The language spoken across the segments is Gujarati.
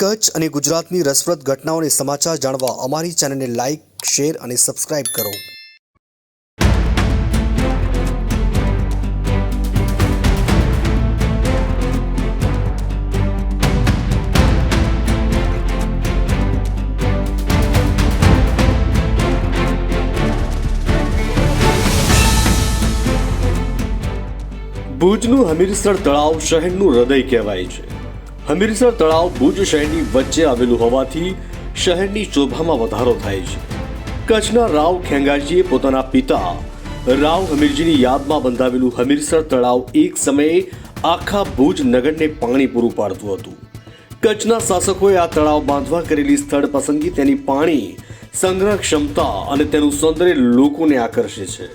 કચ્છ અને ગુજરાતની રસપ્રદ ઘટનાઓને સમાચાર જાણવા અમારી ચેનલને લાઇક શેર અને સબસ્ક્રાઇબ કરો. ભુજનું હમીરસર તળાવ શહેરનું હૃદય કહેવાય છે. હમીરસર તળાવ ભુજ શહેરની વચ્ચે આવેલું હોવાથી શહેરની શોભામાં વધારો થાય છે. કચ્છના રાવ ખેંગારજીએ પોતાના પિતા રાવ હમીરજીની યાદમાં બંધાવેલું હમીરસર તળાવ એક સમયે આખા ભુજ નગરને પાણી પૂરું પાડતું હતું. કચ્છના શાસકોએ આ તળાવ બાંધવા કરેલી સ્થળ પસંદગી તેની પાણી, સંગ્રહ ક્ષમતા અને તેનું સૌંદર્ય લોકોને આકર્ષે છે.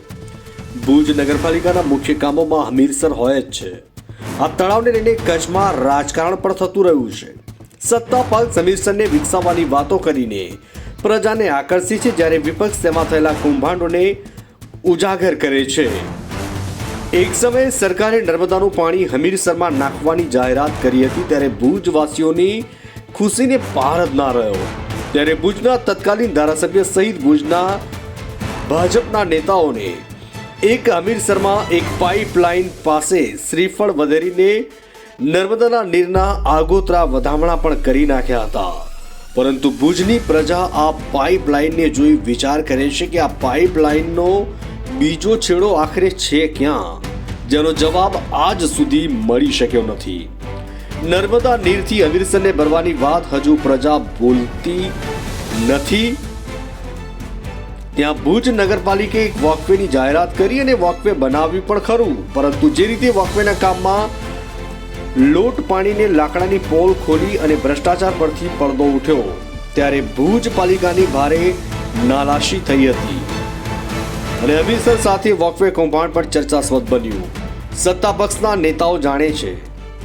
ભુજ નગરપાલિકાના મુખ્ય કામોમાં હમીરસર હોય જ છે. આ તળાવને લઈને કચ્છમાં રાજકારણ પણ થતું રહ્યું છે. સત્તાપાલ પક્ષ વિકસાવવાની વાતો કરીને પ્રજાને આકર્ષી છે જ્યારે વિપક્ષ તેમાં થયેલા કૌભાંડોને ઉજાગર કરે છે. એક સમયે સરકારે નર્મદાનું પાણી હમીરસરમાં નાખવાની જાહેરાત કરી હતી ત્યારે ભુજવાસીઓની ખુશીને પાર જ ના રહ્યો. ત્યારે ભુજના તત્કાલીન ધારાસભ્ય સહિત ભુજના ભાજપના નેતાઓને એક અમીરસરમાં એક પાઇપલાઇન પાસે શ્રીફળ વધેરીને નર્મદાના નીરના આગોતરા વધામણા પણ કરી નાખ્યા હતા. પરંતુ ભુજની પ્રજા આ પાઇપલાઇનને જોઈ વિચાર કરે છે કે આ પાઇપલાઇનનો બીજો છેડો આખરે છે ક્યાં? જેનો જવાબ આજ સુધી મળી શક્યો નથી. નર્મદા નીરથી અમીરસરને ભરવાની વાત હજુ પ્રજા બોલતી નથી. ત્યાં ભુજ નગરપાલિકે એક વોકવેની જાહેરાત કરી અને વોકવે બનાવ્યું પણ ખરું. પરંતુ જે રીતે વોકવેના કામમાં લોટ પાણીને લાકડાની પોલ ખોલી અને ભ્રષ્ટાચાર પરથી પડદો ઉઠ્યો, ત્યારે ભુજ પાલિકાની ભારે નાલાશી થઈ હતી. અને હમીરસર સાથે વોકવે કૌભાંડ પર ચર્ચાસ્પદ બન્યું. સત્તા પક્ષના નેતાઓ જાણે છે,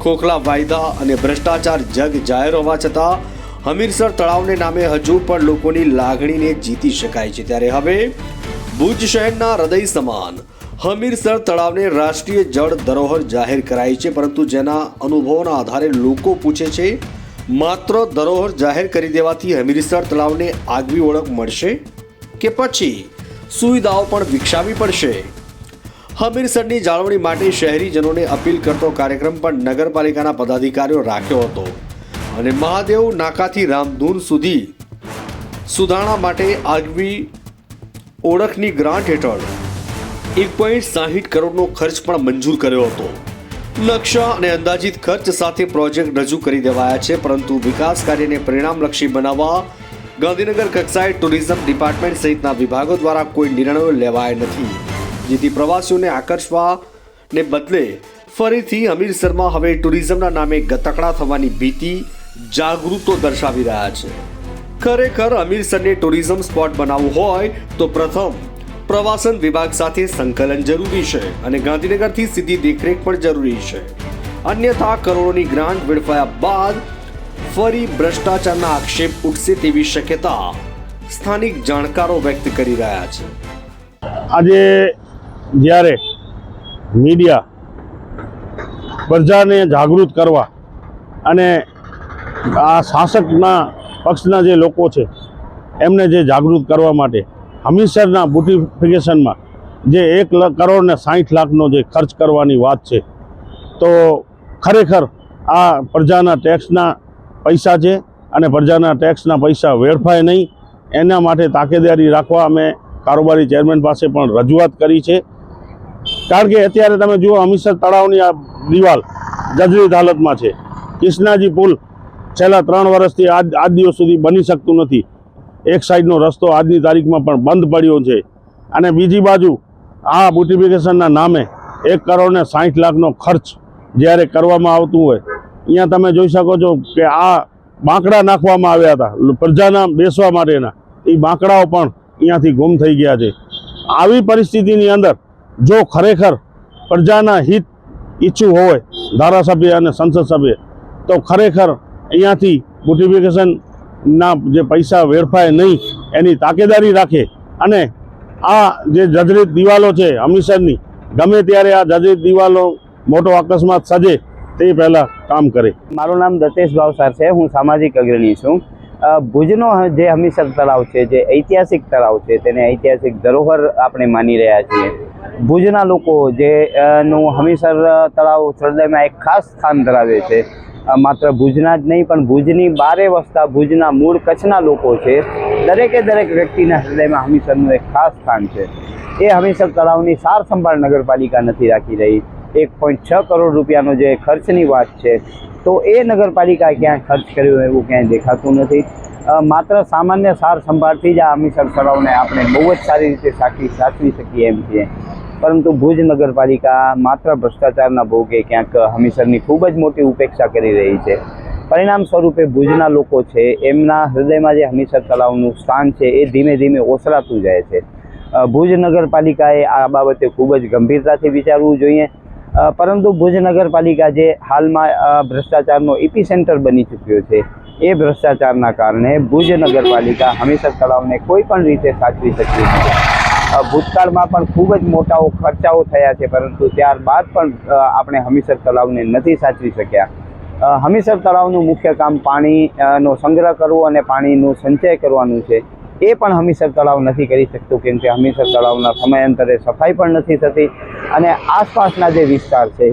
ખોખલા વાયદા અને ભ્રષ્ટાચાર જગ જાહેર હોવા છતાં હમીરસર તળાવને નામે હજુ પણ લોકોની લાગણીને જીતી શકાય છે. ત્યારે હવે ભુજ શહેરના હૃદય સમાન હમીરસર તળાવને રાષ્ટ્રીય જળ ધરોહર જાહેર કરાઈ છે, પરંતુ જેના અનુભવોના આધારે લોકો પૂછે છે, માત્ર ધરોહર જાહેર કરી દેવાથી હમીરસર તળાવને આગવી ઓળખ મળશે કે પછી સુવિધાઓ પણ વિકસાવી પડશે? હમીરસરની જાળવણી માટે શહેરીજનોને અપીલ કરતો કાર્યક્રમ પણ નગરપાલિકાના પદાધિકારીઓ રાખ્યો હતો. અને મહાદેવ નાકાથી રામધૂન સુધી સુધારણા માટે આગવી ઓળખની ગ્રાન્ટ હેઠળ એક પોઈન્ટ સાહીઠ કરોડનો ખર્ચ પણ મંજૂર કર્યો હતો. નકશા અને અંદાજિત ખર્ચ સાથે પ્રોજેક્ટ રજૂ કરી દેવાયા છે, પરંતુ વિકાસ કાર્યને પરિણામલક્ષી બનાવવા ગાંધીનગર કક્ષાએ ટુરિઝમ ડિપાર્ટમેન્ટ સહિતના વિભાગો દ્વારા કોઈ નિર્ણયો લેવાયા નથી. જેથી પ્રવાસીઓને આકર્ષવાને બદલે ફરીથી હમીરસરમાં હવે ટુરિઝમના નામે ગતકડા થવાની ભીતિ જાગૃતો દર્શાવી રહ્યા છે. ખરેખર અમીરસરને ટુરિઝમ સ્પોટ બનાવવું હોય તો પ્રથમ પ્રવાસન વિભાગ સાથે સંકલન જરૂરી છે અને ગાંધીનગરથી સીધી દેખરેખ પણ જરૂરી છે. અન્યથા કરોડોની ગ્રાન્ટ વેડફાયા બાદ ફરી ભ્રષ્ટાચારના આક્ષેપ ઉઠશે તેવી શક્યતા સ્થાનિક જાણકારો વ્યક્ત કરી રહ્યા છે. આજે જ્યારે મીડિયા પ્રજાને જાગૃત કરવા અને આ શાસકના પક્ષના જે લોકો છે, એમને જે જાગૃત કરવા માટે હમીરસરના બ્યુટિફિકેશનમાં જે એક કરોડ ને સાઠ લાખનો જે ખર્ચ કરવાની વાત છે, તો ખરેખર આ પ્રજાના ટેક્સના પૈસા છે અને પ્રજાના ટેક્સના પૈસા વેડફાય નહીં. એના માટે તાકેદારી રાખવા અમે કારોબારી ચેરમેન પાસે પણ રજૂઆત કરી છે. કારણ કે અત્યારે તમે જુઓ, હમીરસર તળાવની આ દિવાલ જર્જરિત હાલતમાં છે. કૃષ્ણાજી પુલ છેલ્લા ત્રણ વર્ષથી આજ આજ દિવસ સુધી બની શકતું નથી. એક સાઈડનો રસ્તો આજની તારીખમાં પણ બંધ પડ્યો છે. અને બીજી બાજુ આ બ્યુટિફિકેશનના નામે એક કરોડ ને સાઠ લાખનો ખર્ચ જ્યારે કરવામાં આવતું હોય, અહીંયા તમે જોઈ શકો છો કે આ બાંકડા નાખવામાં આવ્યા હતા. પ્રજાના બેસવા માટેના. એ બાંકડાઓ પણ અહીંયાથી ગુમ થઈ ગયા છે. આવી પરિસ્થિતિની અંદર જો ખરેખર પ્રજાના હિત ઈચ્છું હોય ધારાસભ્ય અને સંસદ સભ્ય, તો ખરેખર અહીંયાથી બ્યુટિફિકેશનના જે પૈસા વેડફાય નહીં, એની તાકેદારી રાખે. અને આ જે જજરીત દિવાલો છે હમીરસરની ગમે ત્યારે આ જજરીત દિવાલો મોટો અકસ્માત સજે તે પહેલાં કામ કરે. મારું નામ દતેશ ભાવસાર છે, હું સામાજિક અગ્રણી છું. ભુજનો જે હમીસર તળાવ છે, જે ઐતિહાસિક તળાવ છે, તેને ઐતિહાસિક ધરોહર આપણે માની રહ્યા છીએ. ભુજના લોકો જે નું હમીસર તળાવ હૃદયમાં એક ખાસ સ્થાન ધરાવે છે. માત્ર ભુજના જ નહીં, પણ ભુજની બારે વસતા, ભુજના મૂળ કચ્છના લોકો છે. દરેકે દરેક વ્યક્તિના હૃદયમાં હમીસરનું એક ખાસ સ્થાન છે. એ હમીસર તળાવની સાર સંભાળ નગરપાલિકા નથી રાખી રહી. એક પોઈન્ટ છ કરોડ રૂપિયાનો જે ખર્ચની વાત છે, તો એ નગરપાલિકા ક્યાં ખર્ચ કર્યો એવું ક્યાંય દેખાતું નથી. માત્ર સામાન્ય સાર સંભાળથી જ આ હમીસર તળાવને આપણે બહુ જ સારી રીતે સાચવી સાચવી શકીએ એમ છીએ. પરંતુ ભુજ નગરપાલિકા માત્ર ભ્રષ્ટાચારના ભોગે ક્યાંક હમીસરની ખૂબ જ મોટી ઉપેક્ષા કરી રહી છે. પરિણામ સ્વરૂપે ભુજના લોકો છે, એમના હૃદયમાં જે હમીસર તળાવનું સ્થાન છે, એ ધીમે ધીમે ઓસરાતું જાય છે. ભુજ નગરપાલિકાએ આ બાબતે ખૂબ જ ગંભીરતાથી વિચારવું જોઈએ. પરંતુ ભુજ નગરપાલિકા જે હાલમાં ભ્રષ્ટાચારનો ઇપી સેન્ટર બની ચૂક્યો છે, એ ભ્રષ્ટાચારના કારણે ભુજ નગરપાલિકા હમીસર તળાવને કોઈ પણ રીતે સાચવી શકતી નથી. ભૂતકાળમાં પણ ખૂબ જ મોટા ખર્ચાઓ થયા છે, પરંતુ ત્યારબાદ પણ આપણે હમીસર તળાવને નથી સાચવી શક્યા. હમીસર તળાવનું મુખ્ય કામ પાણીનો સંગ્રહ કરવો અને પાણીનું સંચય કરવાનું છે. એ પણ હમીસર તળાવ નથી કરી શકતું, કેમ કે હમીસર તળાવના સમયાંતરે સફાઈ પણ નથી થતી અને આસપાસના જે વિસ્તાર છે,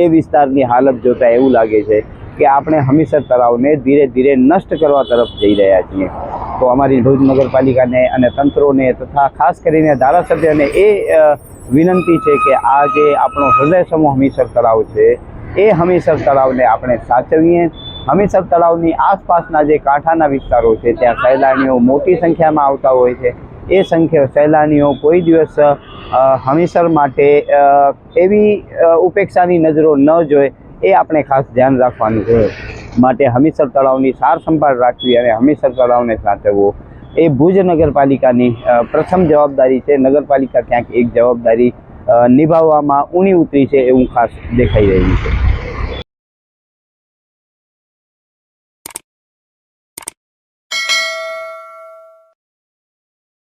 એ વિસ્તારની હાલત જોતાં એવું લાગે છે કે આપણે હમીસર તળાવને ધીરે ધીરે નષ્ટ કરવા તરફ જઈ રહ્યા છીએ. તો અમારી ભુજ નગરપાલિકાને અને તંત્રોને તથા ખાસ કરીને ધારાસભ્યને એ વિનંતી છે કે આ જે આપણો હૃદય સમૂહ હમીસર તળાવ છે, એ હમીસર તળાવને આપણે સાચવીએ. હમીસર તળાવની આસપાસના જે કાંઠાના વિસ્તારો છે, ત્યાં સહેલાણીઓ મોટી સંખ્યામાં આવતા હોય છે. એ સંખ્યા સહેલાણીઓ કોઈ દિવસ હમીસર માટે એવી ઉપેક્ષાની નજરો ન જોઈએ એ આપણે ખાસ ધ્યાન રાખવાનું છે. માટે હમીસર તળાવની સાર સંભાળ રાખવી અને હમીસર તળાવને સાચવવું. એ ભુજ નગરપાલિકાની પ્રથમ જવાબદારી છે. નગરપાલિકા ક્યાંક એક જવાબદારી નિભાવવામાં ઊણી ઉતરી છે એવું ખાસ દેખાઈ રહ્યું છે.